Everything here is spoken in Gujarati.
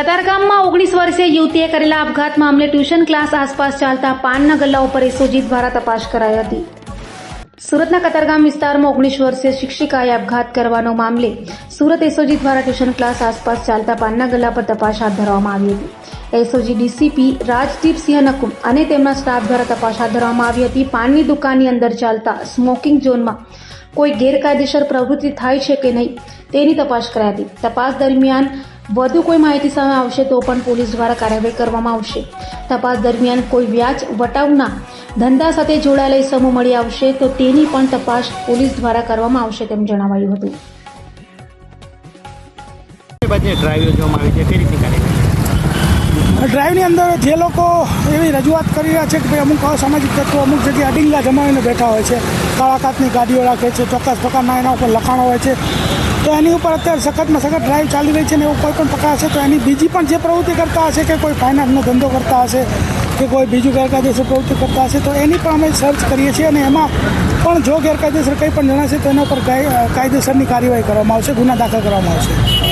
કતારગામમાં ઓગણીસ વર્ષીય યુવતીએ કરેલા આપઘાત મામલે ટ્યુશન ક્લાસ આસપાસ ચાલતા પાનના ગલ્લા ઉપર એસોજી દ્વારા તપાસ કરાઈ હતી. સુરતના કતારગામ વિસ્તારમાં ઓગણીસ વર્ષીય શિક્ષિકાએ આપઘાત કરવાનો મામલે સુરત એસઓજી દ્વારા ટ્યુશન ક્લાસ આસપાસ ચાલતા પાનના ગલ્લા પર તપાસ હાથ ધરવામાં આવી હતી. એસઓજી ડીસીપી રાજદીપસિંહ નકુમ અને તેમના સ્ટાફ દ્વારા તપાસ હાથ ધરવામાં આવી હતી. પાનની દુકાનની અંદર ચાલતા સ્મોકિંગ ઝોનમાં કોઈ ગેરકાયદેસર પ્રવૃત્તિ થાય છે કે નહીં તેની તપાસ કરાઈ હતી. તપાસ દરમિયાન વધુ કોઈ માહિતી સામે આવશે તો પણ પોલીસ દ્વારા કાર્યવાહી કરવામાં આવશે. તપાસ દરમિયાન કોઈ વ્યાજ વટાવના ધંધા સાથે જોડાયેલા સમૂહ મળી આવશે તો તેની પણ તપાસ પોલીસ દ્વારા કરવામાં આવશે તેમ જણાવાયું હતું. ડ્રાઈવ જોવામાં આવી છે તે રીતની કાર્યવાહી? ડ્રાઈવની અંદર જે લોકો એવી રજૂઆત કરી રહ્યા છે કે ભાઈ અમુક અસામાજિક તત્વો અમુક જગ્યાએ અડિંગા જમાવીને બેઠા હોય છે. કાળા કાચની ગાડીઓ રાખે છે, ચોક્કસ પ્રકારના એના ઉપર લખાણો હોય છે. તો એની ઉપર અત્યારે સખતમાં સખત ડ્રાઈવ ચાલી રહી છે ને એવું કોઈ પણ પકડાશે તો એની બીજી પણ જે પ્રવૃત્તિ કરતા હશે કે કોઈ ફાઇનાન્સનો ધંધો કરતા હશે કે કોઈ બીજું ગેરકાયદેસર પ્રવૃત્તિ કરતા હશે, તો એની પણ અમે સર્ચ કરીએ છીએ અને એમાં પણ જો ગેરકાયદેસર કંઈ પણ જણાશે તો એના કાય- કાયદેસરની કાર્યવાહી કરવામાં આવશે, ગુના દાખલ કરવામાં આવશે.